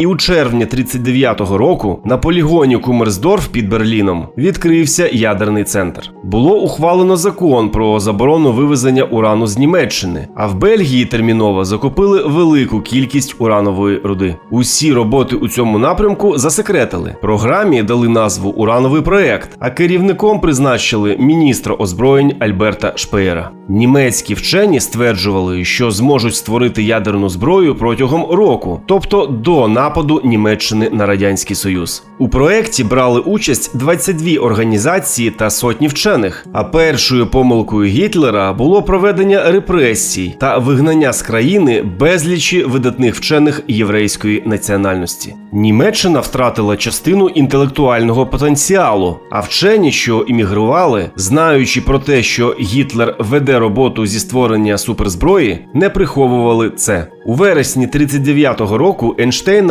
І у червні 39-го року на полігоні Кумерсдорф під Берліном відкрився ядерний центр. Було ухвалено закон про заборону вивезення урану з Німеччини, а в Бельгії терміново закупили велику кількість уранової руди. Усі роботи у цьому напрямку засекретили. Програмі дали назву Урановий проект, а керівником призначили міністра озброєнь Альберта Шпеєра. Німецькі вчені стверджували, що зможуть створити ядерну зброю протягом року, тобто до нападу Німеччини на радянський союз. У проєкті брали участь 22 організації та сотні вчених. А першою помилкою Гітлера було проведення репресій та вигнання з країни безлічі видатних вчених єврейської національності. Німеччина втратила частину інтелектуального потенціалу, а вчені, що іммігрували, знаючи про те, що Гітлер веде роботу зі створення суперзброї, не приховували це. У вересні 39-го року Ейнштейн